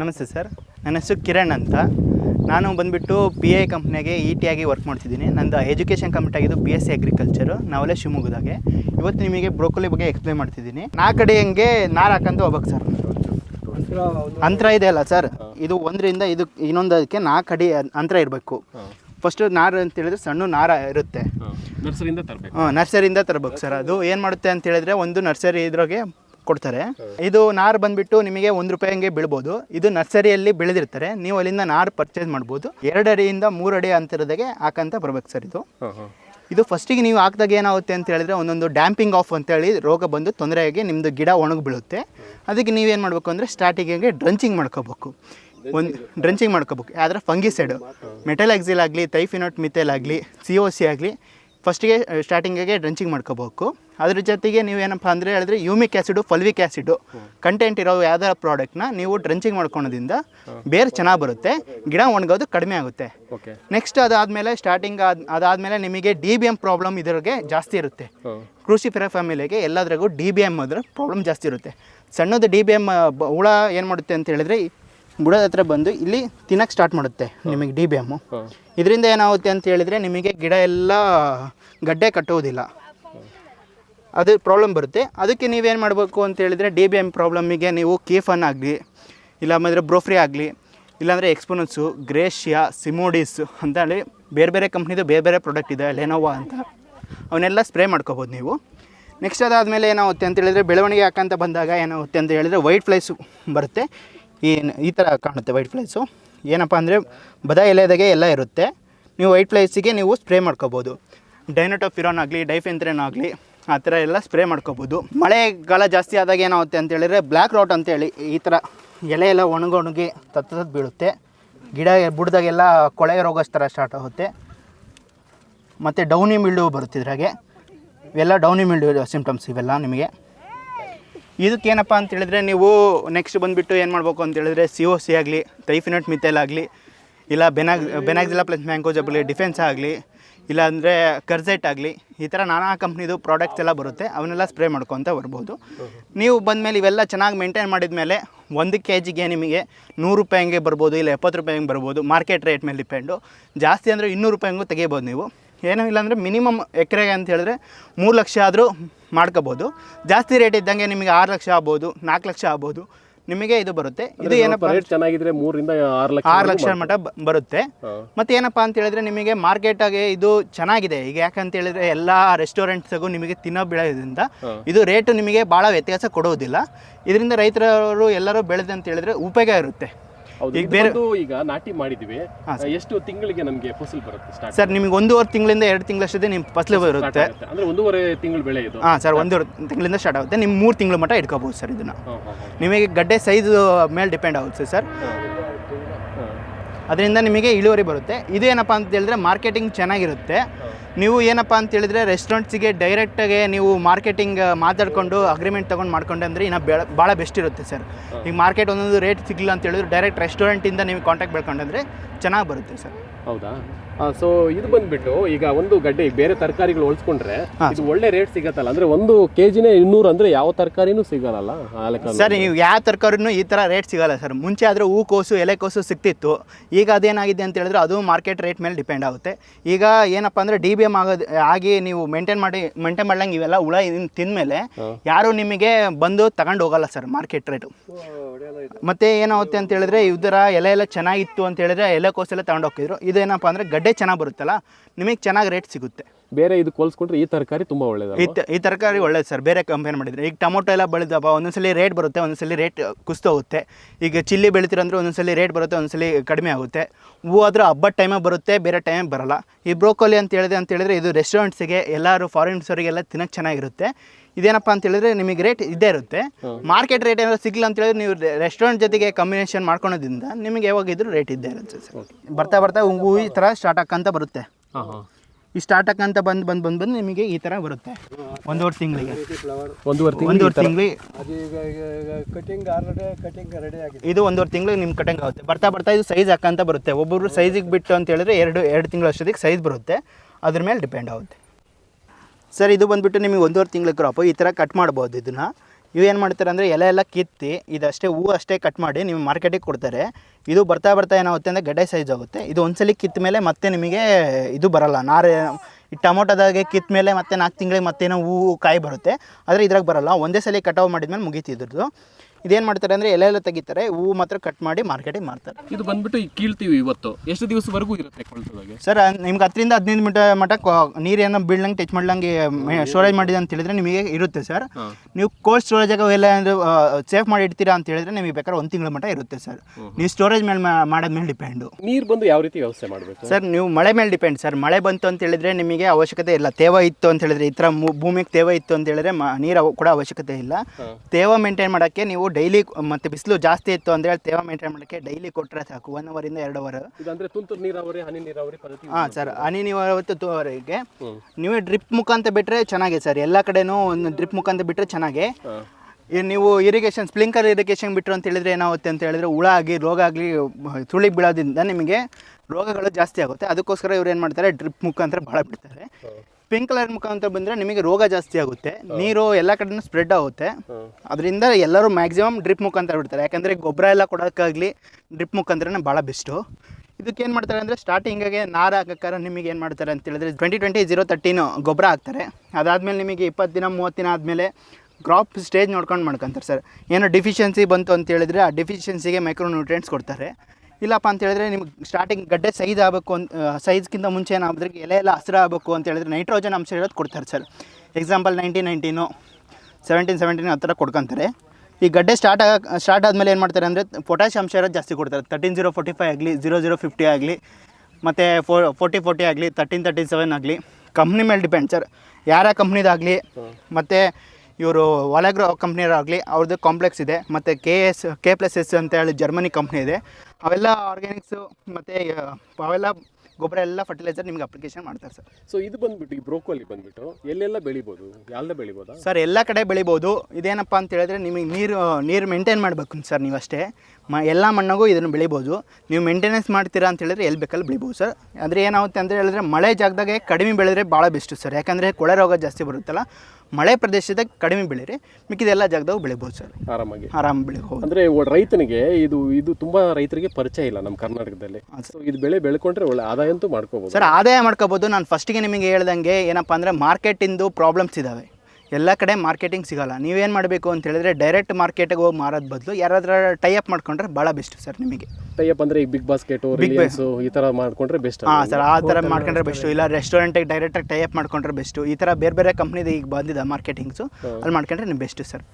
ನಮಸ್ತೆ ಸರ್. ನನ್ನ ಹೆಸರು ಕಿರಣ್ ಅಂತ. ನಾನು ಬಂದುಬಿಟ್ಟು ಪಿ ಎ ಕಂಪ್ನಿಯಾಗೆ ಇ ಟಿ ಆಗಿ ವರ್ಕ್ ಮಾಡ್ತಿದ್ದೀನಿ. ನಂದು ಎಜುಕೇಷನ್ ಕಂಪ್ಲೀಟ್ ಆಗಿದ್ದು ಬಿ ಎಸ್ ಸಿ ಅಗ್ರಿಕಲ್ಚರು ನಾವಲ್ಲೇ ಶಿವಮೊಗ್ಗದಾಗೆ. ಇವತ್ತು ನಿಮಗೆ ಬ್ರೋಕೊಲಿ ಬಗ್ಗೆ ಎಕ್ಸ್ಪ್ಲೈನ್ ಮಾಡ್ತಿದ್ದೀನಿ. ನಾ ಕಡೆ ಹಂಗೆ ನಾರು ಹಾಕೊಂಡು ಹೋಗ್ಬೇಕು ಸರ್. ಅಂತರ ಇದೆ ಅಲ್ಲ ಸರ್? ಇದು ಒಂದರಿಂದ ಇದು ಅದಕ್ಕೆ ನಾಲ್ಕು ಅಡಿ ಅಂತರ ಇರಬೇಕು. ಫಸ್ಟು ನಾರು ಅಂತ ಹೇಳಿದ್ರೆ ಸಣ್ಣ ನಾರ ಇರುತ್ತೆ. ನರ್ಸರಿಯಿಂದ ತರಬೇಕು. ಹಾಂ ನರ್ಸರಿಯಿಂದ ತರಬೇಕು ಸರ್. ಅದು ಏನು ಮಾಡುತ್ತೆ ಅಂತ ಹೇಳಿದ್ರೆ ಒಂದು ನರ್ಸರಿ ಇದ್ರಾಗೆ ಕೊಡ್ತಾರೆ. ಇದು ನಾರು ಬಂದ್ಬಿಟ್ಟು ನಿಮಗೆ ಒಂದು ರೂಪಾಯಿ ಹಂಗೆ ಬೀಳ್ಬೋದು. ಇದು ನರ್ಸರಿಯಲ್ಲಿ ಬೆಳೆದಿರ್ತಾರೆ. ನೀವು ಅಲ್ಲಿಂದ ನಾರ್ ಪರ್ಚೇಸ್ ಮಾಡ್ಬೋದು. ಎರಡು ಅಡಿಯಿಂದ ಮೂರು ಅಡಿ ಅಂತರದಾಗೆ ಹಾಕಂತ ಬರ್ಬೇಕು ಸರ್ ಇದು. ಇದು ಫಸ್ಟಿಗೆ ನೀವು ಹಾಕಿದಾಗ ಏನಾಗುತ್ತೆ ಅಂತ ಹೇಳಿದ್ರೆ ಒಂದೊಂದು ಡ್ಯಾಂಪಿಂಗ್ ಆಫ್ ಅಂತೇಳಿ ರೋಗ ಬಂದು ತೊಂದರೆಯಾಗಿ ನಿಮ್ಮದು ಗಿಡ ಒಣಗಿ ಬೀಳುತ್ತೆ. ಅದಕ್ಕೆ ನೀವೇನು ಮಾಡಬೇಕು ಅಂದರೆ ಸ್ಟಾರ್ಟಿಂಗಿಗೆ ಡ್ರಂಚಿಂಗ್ ಮಾಡ್ಕೋಬೇಕು. ಒಂದು ಡ್ರಂಚಿಂಗ್ ಮಾಡ್ಕೋಬೇಕು. ಆದರೆ ಫಂಗಿಸೈಡು ಮೆಟಲ್ ಎಕ್ಸಿಲ್ ಆಗಲಿ ತೈಫಿನೋಟ್ ಮಿಥೆಲ್ ಆಗಲಿ ಸಿ ಒ ಸಿ ಆಗಲಿ ಫಸ್ಟಿಗೆ ಸ್ಟಾರ್ಟಿಂಗಿಗೆ ಡ್ರೆಂಚಿಂಗ್ ಮಾಡ್ಕೋಬೇಕು. ಅದ್ರ ಜೊತೆಗೆ ನೀವು ಏನಪ್ಪ ಅಂದರೆ ಹೇಳಿದ್ರೆ humic acid fulvic acid content ಇರೋ ಯಾವ್ದಾರ ಪ್ರಾಡಕ್ಟ್ನ ನೀವು ಡ್ರೆಂಚಿಂಗ್ ಮಾಡ್ಕೊಳೋದ್ರಿಂದ ಬೇರೆ ಚೆನ್ನಾಗಿ ಬರುತ್ತೆ ಗಿಡ ಒಣಗೋದು ಕಡಿಮೆ ಆಗುತ್ತೆ. ಓಕೆ ನೆಕ್ಸ್ಟ್ ಅದಾದಮೇಲೆ ಸ್ಟಾರ್ಟಿಂಗ್ ಆದ ಅದಾದಮೇಲೆ ನಿಮಗೆ ಡಿ ಬಿ ಎಂ ಪ್ರಾಬ್ಲಮ್ ಇದ್ರಿಗೆ ಜಾಸ್ತಿ ಇರುತ್ತೆ. ಕೃಷಿ ಫಿರ ಫ್ಯಾಮಿಲಿಗೆ ಎಲ್ಲದ್ರಾಗೂ ಡಿ ಬಿ ಎಂ ಅದ್ರ ಪ್ರಾಬ್ಲಮ್ ಜಾಸ್ತಿ ಇರುತ್ತೆ. ಸಣ್ಣದು ಡಿ ಬಿ ಎಂ ಹುಳ ಏನು ಮಾಡುತ್ತೆ ಅಂತ ಹೇಳಿದ್ರೆ ಬುಡದ ಹತ್ರ ಬಂದು ಇಲ್ಲಿ ತಿನ್ನಕ್ಕೆ ಸ್ಟಾರ್ಟ್ ಮಾಡುತ್ತೆ ನಿಮಗೆ ಡಿ ಬಿ ಎಮ್ಮು ಇದರಿಂದ ಏನಾಗುತ್ತೆ ಅಂತ ಹೇಳಿದರೆ ನಿಮಗೆ ಗಿಡ ಎಲ್ಲ ಗಡ್ಡೆ ಕಟ್ಟುವುದಿಲ್ಲ. ಅದು ಪ್ರಾಬ್ಲಮ್ ಬರುತ್ತೆ. ಅದಕ್ಕೆ ನೀವೇನು ಮಾಡಬೇಕು ಅಂತ ಹೇಳಿದರೆ ಡಿ ಬಿ ಎಂ ಪ್ರಾಬ್ಲಮ್ಮಿಗೆ ನೀವು ಕೇಫನ್ ಆಗಲಿ ಇಲ್ಲ ಆಮೇಲೆ ಬ್ರೋಫ್ರಿ ಆಗಲಿ, ಇಲ್ಲಾಂದರೆ ಎಕ್ಸ್ಪೋನನ್ಸು ಗ್ರೇಷಿಯಾ, ಸಿಮೋಡಿಸ್ ಅಂತ ಹೇಳಿ ಬೇರೆ ಬೇರೆ ಕಂಪ್ನಿದು ಬೇರೆ ಬೇರೆ ಪ್ರಾಡಕ್ಟ್ ಇದೆ, ಲೆನೋವಾ ಅಂತ. ಅವನ್ನೆಲ್ಲ ಸ್ಪ್ರೇ ಮಾಡ್ಕೋಬೋದು ನೀವು. ನೆಕ್ಸ್ಟ್ ಅದಾದಮೇಲೆ ಏನಾಗುತ್ತೆ ಅಂತ ಹೇಳಿದರೆ ಬೆಳವಣಿಗೆ ಹಾಕಂತ ಬಂದಾಗ ಏನಾಗುತ್ತೆ ಅಂತ ಹೇಳಿದರೆ ವೈಟ್ ಫ್ಲೈಸು ಬರುತ್ತೆ. ಈ ಈ ಥರ ಕಾಣುತ್ತೆ ವೈಟ್ ಫ್ಲೈಸು. ಏನಪ್ಪ ಅಂದರೆ ಬದ ಎಲೆದಾಗೆ ಎಲ್ಲ ಇರುತ್ತೆ. ನೀವು ವೈಟ್ ಫ್ಲೈಸಿಗೆ ನೀವು ಸ್ಪ್ರೇ ಮಾಡ್ಕೋಬೋದು. ಡೈನಟೋಫಿರಾನ್ ಆಗಲಿ ಡೈಫೆಂತ್ರೇನ್ ಆಗಲಿ ಆ ಥರ ಎಲ್ಲ ಸ್ಪ್ರೇ ಮಾಡ್ಕೋಬೋದು. ಮಳೆಗಾಲ ಜಾಸ್ತಿ ಆದಾಗ ಏನಾಗುತ್ತೆ ಅಂತ ಹೇಳಿದ್ರೆ ಬ್ಲ್ಯಾಕ್ ರಾಟ್ ಅಂತೇಳಿ ಈ ಥರ ಎಲೆ ಎಲ್ಲ ಒಣಗೊಣಗಿ ತತ್ತದ ಬೀಳುತ್ತೆ. ಗಿಡ ಬುಡ್ದಾಗೆಲ್ಲ ಕೊಳೆ ರೋಗ ಥರ ಸ್ಟಾರ್ಟ್ ಆಗುತ್ತೆ. ಮತ್ತು ಡೌನಿ ಮಿಲ್ಡು ಬರುತ್ತಿದ್ರಾಗೆ ಇವೆಲ್ಲ ಡೌನಿ ಮಿಲ್ಡು ಸಿಂಪ್ಟಮ್ಸ್ ಇವೆಲ್ಲ ನಿಮಗೆ. ಇದಕ್ಕೇನಪ್ಪ ಅಂತ ಹೇಳಿದ್ರೆ ನೀವು ನೆಕ್ಸ್ಟ್ ಬಂದುಬಿಟ್ಟು ಏನು ಮಾಡಬೇಕು ಅಂತ ಹೇಳಿದ್ರೆ ಸಿ ಒ ಸಿ ಆಗಲಿ ಟೈಫಿನೆಟ್ ಮಿಥೈಲ್ ಆಗಲಿ, ಇಲ್ಲ ಬೆನಾಗ್ ಬೆನಾಕ್ಸಿಲಾ ಪ್ಲಸ್ ಮ್ಯಾಂಗೋಜ್ ಆಗಲಿ ಡಿಫೆನ್ಸ್ ಆಗಲಿ ಇಲ್ಲಾಂದರೆ ಕರ್ಜೆಟ್ ಆಗಲಿ, ಈ ಥರ ನಾನಾ ಕಂಪ್ನಿದು ಪ್ರಾಡಕ್ಟ್ಸ್ ಎಲ್ಲ ಬರುತ್ತೆ. ಅವನ್ನೆಲ್ಲ ಸ್ಪ್ರೇ ಮಾಡ್ಕೊತ ಬರ್ಬೋದು. ನೀವು ಬಂದಮೇಲೆ ಇವೆಲ್ಲ ಚೆನ್ನಾಗಿ ಮೇಂಟೈನ್ ಮಾಡಿದ ಮೇಲೆ ಒಂದು ಕೆ ಜಿಗೆ ನಿಮಗೆ ನೂರು ರೂಪಾಯಿ ಹಂಗೆ ಬರ್ಬೋದು, ಇಲ್ಲ ಎಪ್ಪತ್ತು ರೂಪಾಯಿ ಹಂಗೆ ಬರ್ಬೋದು ಮಾರ್ಕೆಟ್ ರೇಟ್ ಮೇಲೆ ಡಿಪೆಂಡು ಜಾಸ್ತಿ ಅಂದರೆ ಇನ್ನೂರು ರೂಪಾಯಿ ಹಂಗೂ ತೆಗಿಬೋದು ನೀವು. ಏನೂ ಇಲ್ಲಾಂದರೆ ಮಿನಿಮಮ್ ಎಕರೆಗೆ ಅಂತ ಹೇಳಿದ್ರೆ ಮೂರು ಲಕ್ಷ ಆದರೂ ಮಾಡ್ಕೋಬೋದು. ಜಾಸ್ತಿ ರೇಟ್ ಇದ್ದಂಗೆ ನಿಮಗೆ ಆರು ಲಕ್ಷ ಆಗ್ಬೋದು ನಾಲ್ಕು ಲಕ್ಷ ಆಗ್ಬೋದು. ನಿಮಗೆ ಇದು ಬರುತ್ತೆ. ಇದು ಏನಪ್ಪ ರೇಟ್ ಚೆನ್ನಾಗಿದ್ರೆ ಮೂರರಿಂದ ಆರು ಲಕ್ಷ ಆರು ಲಕ್ಷ ಮಟ್ಟ ಬರುತ್ತೆ. ಮತ್ತೆ ಏನಪ್ಪಾ ಅಂತ ಹೇಳಿದ್ರೆ ನಿಮಗೆ ಆಗಿ ಇದು ಚೆನ್ನಾಗಿದೆ. ಈಗ ಯಾಕಂತ ಹೇಳಿದ್ರೆ ಎಲ್ಲಾ ರೆಸ್ಟೋರೆಂಟ್ಸ್ಗೂ ನಿಮಗೆ ತಿನ್ನೋ ಬೆಳೆಯೋದ್ರಿಂದ ಇದು ರೇಟ್ ನಿಮಗೆ ಬಹಳ ವ್ಯತ್ಯಾಸ ಕೊಡೋದಿಲ್ಲ. ಇದರಿಂದ ರೈತರವರು ಎಲ್ಲರೂ ಬೆಳೆದಂತ ಹೇಳಿದ್ರೆ ಉಪಯೋಗ ಇರುತ್ತೆ. ಈಗ ಬೇರೆ ಈಗ ನಾಟಿ ಮಾಡಿದ್ವಿ. ಎಷ್ಟು ತಿಂಗಳಿಗೆ ನಮಗೆ ಫಸಲು ಬರುತ್ತೆ ಸ್ಟಾರ್ಟ್ ಸರ್ ನಿಮಗೆ ಒಂದೂವರೆ ತಿಂಗಳಿಂದ ಎರಡು ತಿಂಗಳಷ್ಟೇ ನಿಮ್ಮ ಫಸಲು ಬರುತ್ತೆ. ಅಂದ್ರೆ ಒಂದೂವರೆ ತಿಂಗಳು ಬೆಳೆ ಇದು. ಹಾಂ ಸರ್ ಒಂದೂವರೆ ತಿಂಗಳಿಂದ ಸ್ಟಾರ್ಟ್ ಆಗುತ್ತೆ. ನಿಮ್ಮ ಮೂರು ತಿಂಗಳು ಮಟ್ಟ ಇಟ್ಕೋಬೋದು ಸರ್ ಇದನ್ನು. ನಿಮಗೆ ಗಡ್ಡೆ ಸೈಜ್ ಮೇಲೆ ಡಿಪೆಂಡ್ ಆಗುತ್ತೆ ಸರ್. ಅದರಿಂದ ನಿಮಗೆ ಇಳುವರಿ ಬರುತ್ತೆ. ಇದು ಏನಪ್ಪ ಅಂತ ಹೇಳಿದ್ರೆ ಮಾರ್ಕೆಟಿಂಗ್ ಚೆನ್ನಾಗಿರುತ್ತೆ. ನೀವು ಏನಪ್ಪ ಅಂತ ಹೇಳಿದ್ರೆ ರೆಸ್ಟೋರೆಂಟ್ಸಿಗೆ ಡೈರೆಕ್ಟಾಗಿ ನೀವು ಮಾರ್ಕೆಟಿಂಗ್ ಮಾತಾಡ್ಕೊಂಡು ಅಗ್ರಿಮೆಂಟ್ ತೊಗೊಂಡು ಮಾಡ್ಕೊಂಡೆ ಅಂದರೆ ಇನ್ನೂ ಬೆಳ ಭಾಳ ಬೆಸ್ಟ್ ಇರುತ್ತೆ ಸರ್ ಈಗ ಮಾರ್ಕೆಟ್ ಒಂದೊಂದು ರೇಟ್ ಸಿಗಲಿಲ್ಲ ಅಂತ ಹೇಳಿದ್ರೆ ಡೈರೆಕ್ಟ್ ರೆಸ್ಟೋರೆಂಟಿಂದ ನೀವು ಕಾಂಟ್ಯಾಕ್ಟ್ ಬೆಳ್ಕೊಂಡ್ರೆ ಚೆನ್ನಾಗಿ ಬರುತ್ತೆ ಸರ್ ಹೌದಾ? ಸೊ ಇದು ಬಂದ್ಬಿಟ್ಟು ಈಗ ಒಂದು ಗಡ್ಡೆ ಬೇರೆ ತರಕಾರಿಗಳು ಹೋಲಿಸ್ಕೊಂಡ್ರೆ ಇದು ಒಳ್ಳೆ ರೇಟ್ ಸಿಗತ್ತಲ್ಲ? ಅಂದ್ರೆ ಒಂದು ಕೆಜಿನೇ ಇನ್ನೂರು ಅಂದ್ರೆ ಯಾವ ತರಕಾರಿನೂ ಸಿಗಲ್ಲ ಸರ್ ನೀವು ಯಾವ ತರಕಾರಿನೂ ಈ ತರ ರೇಟ್ ಸಿಗಲ್ಲ ಸರ್ ಮುಂಚೆ ಆದ್ರೆ ಹೂಕೋಸು ಎಲೆಕೋಸು ಸಿಕ್ತಿತ್ತು ಈಗ ಅದೇನಾಗಿದೆ ಅಂತ ಹೇಳಿದ್ರೆ ಅದು ಮಾರ್ಕೆಟ್ ರೇಟ್ ಮೇಲೆ ಡಿಪೆಂಡ್ ಆಗುತ್ತೆ. ಈಗ ಏನಪ್ಪ ಅಂದ್ರೆ ಡಿ ಬಿ ಎಂ ಆಗೋದು ಆಗಿ ನೀವು ಮೇಂಟೈನ್ ಮಾಡಿ ಮೇಂಟೈನ್ ಮಾಡ್ಲಂಗೆ ಇವೆಲ್ಲ ಹುಳ ಇದನ್ನ ತಿಂದ್ಮೇಲೆ ಯಾರು ನಿಮಗೆ ಬಂದು ತಗೊಂಡು ಹೋಗಲ್ಲ ಸರ್ ಮಾರ್ಕೆಟ್ ರೇಟು ಮತ್ತೆ ಏನಾಗುತ್ತೆ ಅಂತ ಹೇಳಿದ್ರೆ ಇದರ ಎಲೆ ಎಲ್ಲ ಚೆನ್ನಾಗಿತ್ತು ಅಂತ ಹೇಳಿದ್ರೆ ಎಲೆ ಎಲ್ಲ ತಗೊಂಡು ಹೋಗ್ತಿದ್ರು. ಇದೇನಪ್ಪ ಅಂದರೆ ಗಡ್ಡೆ ಚೆನ್ನಾಗಿ ಬರುತ್ತಲ್ಲ ನಿಮಗೆ ಚೆನ್ನಾಗಿ ರೇಟ್ ಸಿಗುತ್ತೆ. ಬೇರೆ ಇದು ಹೋಲಿಸ್ಕೊಂಡ್ರೆ ಈ ತರಕಾರಿ ತುಂಬಾ ಒಳ್ಳೇದು ಈ ತ- ಈ ತರಕಾರಿ ಒಳ್ಳೇದು ಸರ್ ಬೇರೆ ಕಂಪೇರ್ ಮಾಡಿದ್ರೆ. ಈಗ ಟೊಮೊಟೊ ಎಲ್ಲ ಬೆಳೆದಪ್ಪ ಒಂದೊಂದ್ಸಲಿ ರೇಟ್ ಬರುತ್ತೆ ಒಂದೊಂದ್ಸಲಿ ರೇಟ್ ಕುಸ್ತು ಹೋಗುತ್ತೆ. ಈಗ ಚಿಲ್ಲಿ ಬೆಳಿತೀರಂದ್ರೆ ಒಂದೊಂದ್ಸಲಿ ರೇಟ್ ಬರುತ್ತೆ ಒಂದೊಂದ್ಸಲಿ ಕಡಿಮೆ ಆಗುತ್ತೆ. ಹೂವು ಆದರೂ ಹಬ್ಬದ ಟೈಮ್ ಬರುತ್ತೆ ಬೇರೆ ಟೈಮಿಗೆ ಬರಲ್ಲ. ಈ ಬ್ರೋಕೋಲಿ ಅಂತ ಹೇಳಿದೆ ಅಂತ ಹೇಳಿದ್ರೆ ಇದು ರೆಸ್ಟೋರೆಂಟ್ಸಿಗೆ ಎಲ್ಲರೂ ಫಾರಿನ್ಸವರಿಗೆಲ್ಲ ತಿನ್ನಕ್ಕೆ ಚೆನ್ನಾಗಿರುತ್ತೆ. ಇದೇನಪ್ಪ ಅಂತ ಹೇಳಿದ್ರೆ ನಿಮಗೆ ರೇಟ್ ಇದ್ದೇ ಇರುತ್ತೆ. ಮಾರ್ಕೆಟ್ ರೇಟ್ ಏನಾದ್ರು ಸಿಗಲಿಲ್ಲ ಅಂತ ಹೇಳಿದ್ರೆ ನೀವು ರೆಸ್ಟೋರೆಂಟ್ ಜೊತೆಗೆ ಕಾಂಬಿನೇಷನ್ ಮಾಡ್ಕೊಳೋದ್ರಿಂದ ನಿಮಗೆ ಯಾವಾಗಿದ್ರೂ ರೇಟ್ ಇದ್ದೇ ಇರುತ್ತೆ ಸರ್. ಬರ್ತಾ ಬರ್ತಾ ಹೂವು ಈ ಥರ ಸ್ಟಾರ್ಟ್ ಆಕ್ಕಂತ ಬರುತ್ತೆ. ಹಾಂ ಹಾಂ. ಈ ಸ್ಟಾರ್ಟ್ ಅಂತ ಬಂದು ಬಂದು ಬಂದು ಬಂದು ನಿಮಗೆ ಈ ಥರ ಬರುತ್ತೆ. ಒಂದೂವರೆ ತಿಂಗಳಿಗೆ. ಒಂದೂವರೆ ತಿಂಗಳು ಒಂದೂವರೆ ತಿಂಗಳಿಗೆ ಈಗ ಕಟಿಂಗ್ ಆಲ್ರೆಡಿ ಕಟಿಂಗ್ ರೆಡಿ ಆಗಿದೆ. ಇದು ಒಂದೂವರೆ ತಿಂಗಳಿಗೆ ನಿಮ್ಮ ಕಟಿಂಗ್ ಆಗುತ್ತೆ. ಬರ್ತಾ ಬರ್ತಾ ಇದು ಸೈಜ್ ಹಾಕಂತ ಬರುತ್ತೆ. ಒಬ್ಬೊಬ್ರು ಸೈಜಿಗೆ ಬಿಟ್ಟು ಅಂತ ಹೇಳಿದ್ರೆ ಎರಡು ಎರಡು ತಿಂಗಳು ಅಷ್ಟೊತ್ತಿಗೆ ಸೈಜ್ ಬರುತ್ತೆ. ಅದ್ರ ಮೇಲೆ ಡಿಪೆಂಡ್ ಆಗುತ್ತೆ. ಸರ್ ಇದು ಬಂದುಬಿಟ್ಟು ನಿಮಗೆ ಒಂದೂವರೆ ತಿಂಗಳ ಕ್ರಾಪು ಈ ಥರ ಕಟ್ ಮಾಡ್ಬೋದು ಇದನ್ನು. ಇವೇನು ಮಾಡ್ತಾರೆ ಅಂದರೆ ಎಲೆ ಎಲ್ಲ ಕಿತ್ತಿ ಇದಷ್ಟೇ ಹೂವು ಅಷ್ಟೇ ಕಟ್ ಮಾಡಿ ನೀವು ಮಾರ್ಕೆಟಿಗೆ ಕೊಡ್ತಾರೆ. ಇದು ಬರ್ತಾ ಬರ್ತಾ ಏನಾಗುತ್ತೆ ಅಂದರೆ ಗಡ್ಡೆ ಸೈಜ್ ಆಗುತ್ತೆ. ಇದು ಒಂದ್ಸಲಿ ಕಿತ್ತ ಮೇಲೆ ಮತ್ತೆ ನಿಮಗೆ ಇದು ಬರಲ್ಲ. ನಾರೆ, ಈ ಟೊಮೊಟೊದಾಗೆ ಕಿತ್ತ ಮೇಲೆ ಮತ್ತೆ ನಾಲ್ಕು ತಿಂಗಳಿಗೆ ಮತ್ತೇನೋ ಹೂವು ಕಾಯಿ ಬರುತ್ತೆ. ಆದರೆ ಇದ್ರಾಗ ಬರಲ್ಲ. ಒಂದೇ ಸಲ ಕಟಾವು ಮಾಡಿದ್ಮೇಲೆ ಮೇಲೆ ಇದ್ರದ್ದು. ಇದೇನು ಮಾಡ್ತಾರೆ ಅಂದರೆ ಎಲೆ ಎಲ್ಲ ತೆಗಿತಾರೆ ಹೂವು ಮಾತ್ರ ಕಟ್ ಮಾಡಿ ಮಾರ್ಕೆಟಿಗೆ ಮಾರ್ತಾರೆ ಇದು ಬಂದ್ಬಿಟ್ಟು ಈಗ ಕೀಳ್ತೀವಿ ಇವತ್ತು. ಎಷ್ಟು ದಿವಸವರೆಗೂ ಇರುತ್ತೆ ಕೊಳ್ತದಾಗೆ ಸರ್ ನಿಮ್ಗೆ ಹತ್ತರಿಂದ ಹದಿನೈದು ಮೀಟರ್ ಮಟ್ಟ ನೀರೇನೋ ಬೀಳ್ದಂಗೆ ಟಚ್ ಮಾಡ್ಲಂಗೆ ಸ್ಟೋರೇಜ್ ಮಾಡಿದೆ ಅಂತ ಹೇಳಿದ್ರೆ ನಿಮಗೆ ಇರುತ್ತೆ ಸರ್ ನೀವು ಕೋಲ್ಡ್ ಸ್ಟೋರೇಜ್ ಆಗ ಎಲ್ಲ ಸೇಫ್ ಮಾಡಿ ಇಡ್ತೀರಾ ಅಂತ ಹೇಳಿದ್ರೆ ನಿಮಗೆ ಬೇಕಾದ್ರೆ ಒಂದು ತಿಂಗಳ ಮಟ್ಟ ಇರುತ್ತೆ ಸರ್ ನೀವು ಸ್ಟೋರೇಜ್ ಮೇಲೆ ಮಾಡೋದ್ಮೇಲೆ ಡಿಪೆಂಡು ನೀರು ಬಂದು ಯಾವ ರೀತಿ ವ್ಯವಸ್ಥೆ ಮಾಡಬೇಕು? ಸರ್ ನೀವು ಮಳೆ ಮೇಲೆ ಡಿಪೆಂಡ್ ಸರ್ ಮಳೆ ಬಂತು ಅಂತ ಹೇಳಿದ್ರೆ ನಿಮಗೆ ಅವಶ್ಯಕತೆ ಇಲ್ಲ. ತೇವ ಇತ್ತು ಅಂತ ಹೇಳಿದ್ರೆ ಈ ಥರ ಭೂಮಿಗೆ ತೇವ ಇತ್ತು ಅಂತ ಹೇಳಿದ್ರೆ ನೀರು ಕೂಡ ಅವಶ್ಯಕತೆ ಇಲ್ಲ. ತೇವ ಮೇಂಟೈನ್ ಮಾಡೋಕ್ಕೆ ನೀವು ಡೈಲಿ ಮತ್ತೆ ಬಿಸಿಲು ಜಾಸ್ತಿ ಇತ್ತು ಅಂದರೆ ತೇವ ಮೇಂಟೈನ್ ಮಾಡಕ್ಕೆ ಡೈಲಿ ಕೊಟ್ಟರೆ ಸಾಕು ಒನ್ ಅವರಿಂದ ಎರಡು ಅವರ್ ಇದಂದ್ರೆ ತುಂತುರು ನೀರಾವರಿ ಹನಿ ನೀರಾವರಿ ಪದ್ಧತಿ ಹಾಂ ಸರ್ ಹನಿ ನೀರಾವರಿ ಹ್ಮ್. ನೀವೇ ಡ್ರಿಪ್ ಮುಖಾಂತರ ಬಿಟ್ಟರೆ ಚೆನ್ನಾಗಿದೆ ಸರ್ ಎಲ್ಲ ಕಡೆನೂ ಒಂದು ಡ್ರಿಪ್ ಮುಖಾಂತರ ಬಿಟ್ಟರೆ ಚೆನ್ನಾಗಿ. ನೀವು ಇರಿಗೇಷನ್ ಸ್ಪ್ಲಿಂಕರ್ ಇರಿಗೇಷನ್ ಬಿಟ್ಟರು ಅಂತ ಹೇಳಿದ್ರೆ ಏನಾಗುತ್ತೆ ಅಂತ ಹೇಳಿದ್ರೆ ಹುಳ ಆಗಿ ರೋಗ ಆಗಲಿ ತುಳಿ ಬೀಳೋದ್ರಿಂದ ನಿಮಗೆ ರೋಗಗಳು ಜಾಸ್ತಿ ಆಗುತ್ತೆ. ಅದಕ್ಕೋಸ್ಕರ ಇವ್ರು ಏನು ಮಾಡ್ತಾರೆ ಡ್ರಿಪ್ ಮುಖಾಂತರ ಭಾಳ ಬಿಡ್ತಾರೆ. ಸ್ಪ್ರಿಂಕ್ಲರ್ ಮುಖಾಂತರ ಬಂದರೆ ನಿಮಗೆ ರೋಗ ಜಾಸ್ತಿ ಆಗುತ್ತೆ. ನೀರು ಎಲ್ಲ ಕಡೆನೂ ಸ್ಪ್ರೆಡ್ ಆಗುತ್ತೆ. ಅದರಿಂದ ಎಲ್ಲರೂ ಮ್ಯಾಕ್ಸಿಮಮ್ ಡ್ರಿಪ್ ಮುಖಾಂತರ ಬಿಡ್ತಾರೆ. ಯಾಕಂದರೆ ಗೊಬ್ಬರ ಎಲ್ಲ ಕೊಡೋಕ್ಕಾಗಲಿ ಡ್ರಿಪ್ ಮುಖಾಂತರನೇ ಭಾಳ ಬೆಸ್ಟು ಇದಕ್ಕೆ ಏನು ಮಾಡ್ತಾರೆ ಅಂದರೆ ಸ್ಟಾರ್ಟಿಂಗಾಗೆ ನಾರು ಹಾಕಕ್ಕಾರ ನಿಮಗೆ ಏನು ಮಾಡ್ತಾರೆ ಅಂತ ಹೇಳಿದ್ರೆ ಟ್ವೆಂಟಿ ಟ್ವೆಂಟಿ ಜೀರೋ ತರ್ಟೀನು ಗೊಬ್ಬರ ಹಾಕ್ತಾರೆ. ಅದಾದಮೇಲೆ ನಿಮಗೆ ಇಪ್ಪತ್ತು ದಿನ ಮೂವತ್ತು ದಿನ ಆದಮೇಲೆ ಕ್ರಾಪ್ ಸ್ಟೇಜ್ ನೋಡ್ಕೊಂಡು ಮಾಡ್ಕೊತಾರೆ ಸರ್ ಏನೋ ಡಿಫಿಷಿಯನ್ಸಿ ಬಂತು ಅಂತ ಹೇಳಿದ್ರೆ ಆ ಡಿಫಿಷಿಯನ್ಸಿಗೆ ಮೈಕ್ರೋ ನ್ಯೂಟ್ರಿಯೆಂಟ್ಸ್ ಕೊಡ್ತಾರೆ. ಇಲ್ಲಪ್ಪ ಅಂತ ಹೇಳಿದ್ರೆ ನಿಮ್ಗೆ ಸ್ಟಾರ್ಟಿಂಗ್ ಗಡ್ಡೆ ಸೈಜ್ ಆಗಬೇಕು ಅಂತ ಸೈಜ್ಗಿಂತ ಮುಂಚೆ ಏನಾದ್ರೆ ಎಲೆ ಎಲ್ಲ ಹಸಿರು ಆಗಬೇಕು ಅಂತ ಹೇಳಿದ್ರೆ ನೈಟ್ರೋಜನ್ ಅಂಶ ಇರೋದು ಕೊಡ್ತಾರೆ sir example nineteen nineteen seventeen seventeen ಆ ಥರ ಕೊಡ್ಕೊತಾರೆ. ಈ ಗಡ್ಡೆ ಸ್ಟಾರ್ಟ್ ಆಗ ಸ್ಟಾರ್ಟ್ ಆದಮೇಲೆ ಏನು ಮಾಡ್ತಾರೆ ಅಂದರೆ ಪೊಟ್ಯಾಶ್ ಅಂಶ ಇರೋದು ಜಾಸ್ತಿ ಕೊಡ್ತಾರೆ. ತರ್ಟೀನ್ ಜೀರೋ ಫೋರ್ಟಿ ಫೈವ್ ಆಗಲಿ ಜೀರೋ ಜೀರೋ ಫಿಫ್ಟಿ ಆಗಲಿ ಮತ್ತು ಫೋ ಫೋರ್ಟಿ ಫೋರ್ಟಿ ಆಗಲಿ ತರ್ಟೀನ್ ತರ್ಟಿ ಸೆವೆನ್ ಆಗಲಿ. ಕಂಪ್ನಿ ಮೇಲೆ ಡಿಪೆಂಡ್ ಸರ್ ಯಾರ ಕಂಪ್ನಿದಾಗಲಿ ಮತ್ತು ಇವರು ಒಲೆಗ್ರೋ ಕಂಪ್ನಿಯರಾಗಲಿ ಅವ್ರದ್ದು ಕಾಂಪ್ಲೆಕ್ಸ್ ಇದೆ. ಮತ್ತು K S K plus S ಅಂತ ಹೇಳಿ ಜರ್ಮನಿ ಕಂಪ್ನಿ ಇದೆ. ಅವೆಲ್ಲ ಆರ್ಗ್ಯಾನಿಕ್ಸು ಮತ್ತು ಅವೆಲ್ಲ ಗೊಬ್ಬರ ಎಲ್ಲ ಫರ್ಟಿಲೈಸರ್ ನಿಮ್ಗೆ ಅಪ್ಲಿಕೇಶನ್ ಮಾಡ್ತಾರೆ ಸರ್. ಸೊ ಇದು ಬಂದ್ಬಿಟ್ಟು ಈ ಬ್ರೋಕೋಲಿ ಬಂದ್ಬಿಟ್ಟು ಎಲ್ಲೆಲ್ಲ ಬೆಳಿಬೋದು? ಯಾವ್ದು ಬೆಳಿಬೋದು? ಸರ್ ಎಲ್ಲ ಕಡೆ ಬೆಳಿಬೋದು. ಇದೇನಪ್ಪ ಅಂತ ಹೇಳಿದ್ರೆ ನಿಮಗೆ ನೀರು ನೀರು ಮೇಂಟೈನ್ ಮಾಡಬೇಕು ಸರ್ ನೀವು ಅಷ್ಟೇ. ಮ ಎಲ್ಲ ಮಣ್ಣಿಗೂ ಇದನ್ನು ಬೆಳಿಬೋದು. ನೀವು ಮೇಂಟೆನೆನ್ಸ್ ಮಾಡ್ತೀರಾ ಅಂತ ಹೇಳಿದ್ರೆ ಎಲ್ಲಿ ಬೇಕಲ್ಲಿ ಬೆಳಿಬೋದು ಸರ್. ಅಂದರೆ ಏನಾಗುತ್ತೆ ಅಂದರೆ ಹೇಳಿದ್ರೆ ಮಳೆ ಜಾಗದಾಗೆ ಕಡಿಮೆ ಬೆಳೆದ್ರೆ ಭಾಳ ಬೆಸ್ಟು ಸರ್. ಯಾಕಂದರೆ ಕೊಳೆ ರೋಗ ಜಾಸ್ತಿ ಬರುತ್ತಲ್ಲ ಮಳೆ ಪ್ರದೇಶದಾಗ ಕಡಿಮೆ ಬೆಳೀರಿ ಮಿಕ್ಕಿದೆಲ್ಲ ಜಾಗದಾಗ ಬೆಳಿಬೋದು ಸರ್. ಆರಾಮಾಗಿ. ಆರಾಮ್ ಬೆಳಿಬಹುದು ಅಂದ್ರೆ ಒ- ರೈತನಿಗೆ ಇದು ಇದು ತುಂಬಾ ರೈತರಿಗೆ ಪರಿಚಯ ಇಲ್ಲ ನಮ್ಮ ಕರ್ನಾಟಕದಲ್ಲಿ. ಇದು ಬೆಳೆ ಬೆಳ್ಕೊಂಡ್ರೆ ಒಳ್ಳೆ ಆದಾಯ ಅಂತೂ ಮಾಡ್ಕೋಬಹುದು ಸರ್ ಆದಾಯ ಮಾಡ್ಕೋಬೋದು. ನಾನು ಫಸ್ಟಿಗೆ ನಿಮಗೆ ಹೇಳ್ದಂಗೆ ಏನಪ್ಪ ಅಂದರೆ ಮಾರ್ಕೆಟಿಂದು ಪ್ರಾಬ್ಲಮ್ಸ್ ಇದ್ದಾವೆ ಎಲ್ಲ ಕಡೆ ಮಾರ್ಕೆಟಿಂಗ್ ಸಿಗೋಲ್ಲ. ನೀವೇನು ಮಾಡಬೇಕು ಅಂತ ಹೇಳಿದ್ರೆ ಡೈರೆಕ್ಟ್ ಮಾರ್ಕೆಟಿಗೆ ಹೋಗಿ ಮಾರೋದು ಬದಲು ಯಾರಾದ್ರೂ ಟೈ ಅಪ್ ಮಾಡ್ಕೊಂಡ್ರೆ ಭಾಳ ಬೆಸ್ಟ್ ಸರ್ ನಿಮಗೆ. ಟೈಅಪ್ ಅಂದರೆ ಈಗ ಬಿಗ್ ಬಾಸ್ಕೆಟ್ ಬಾಸು ಈ ಥರ ಮಾಡ್ಕೊಂಡ್ರೆ ಬೆಸ್ಟ್ ಹಾಂ ಸರ್ ಆ ಥರ ಮಾಡ್ಕೊಂಡ್ರೆ ಬೆಸ್ಟು ಇಲ್ಲ ರೆಸ್ಟೋರೆಂಟಿಗೆ ಡೈರೆಕ್ಟಾಗಿ ಟೈ ಅಪ್ ಮಾಡ್ಕೊಂಡ್ರೆ ಬೆಸ್ಟು ಈ ಥರ ಬೇರೆ ಬೇರೆ ಕಂಪ್ನಿದು ಈಗ ಬಂದಿದೆ ಮಾರ್ಕೆಟಿಂಗ್ಸು ಅಲ್ಲಿ ಮಾಡ್ಕೊಂಡ್ರೆ ನಿಮ್ಮ ಬೆಸ್ಟು ಸರ್.